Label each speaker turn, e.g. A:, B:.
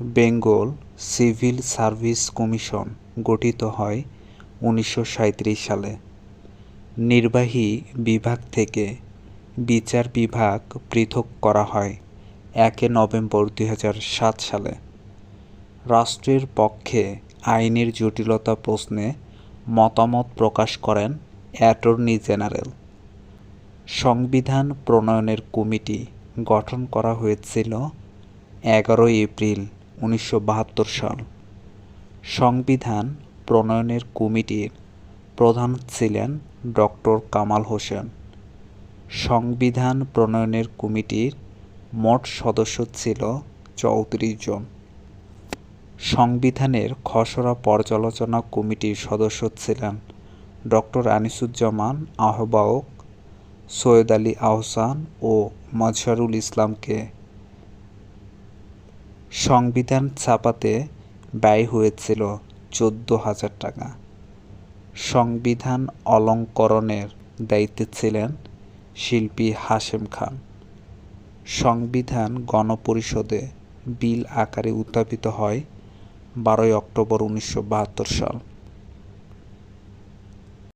A: Bengal civil service commission গঠিত হয় উনিশশো সাঁইত্রিশ সালে। নির্বাহী বিভাগ থেকে বিচার বিভাগ পৃথক করা হয় একে নভেম্বর দুই হাজার সাত সালে। রাষ্ট্রের পক্ষে আইনের জটিলতা প্রশ্নে মতামত প্রকাশ করেন অ্যাটর্নি জেনারেল। সংবিধান প্রণয়নের কমিটি গঠন করা হয়েছিল এগারোই এপ্রিল উনিশশো বাহাত্তর সাল। সংবিধান প্রণয়নের কমিটির প্রধান ছিলেন ডক্টর কামাল হোসেন। সংবিধান প্রণয়নের কমিটির মোট সদস্য ছিল চৌত্রিশ জন। সংবিধানের খসড়া পর্যালোচনা কমিটির সদস্য ছিলেন ডক্টর আনিসুজ্জামান আহ্বায়ক, সৈয়দ আলী আহসান ও মজহারুল ইসলামকে। সংবিধান ছাপাতে ব্যয় হয়েছিল চোদ্দ হাজার টাকা। সংবিধান অলঙ্করণের দায়িত্বে ছিলেন শিল্পী হাশেম খান। সংবিধান গণপরিষদে বিল আকারে উত্থাপিত হয় বারোই অক্টোবর উনিশশো বাহাত্তর সাল।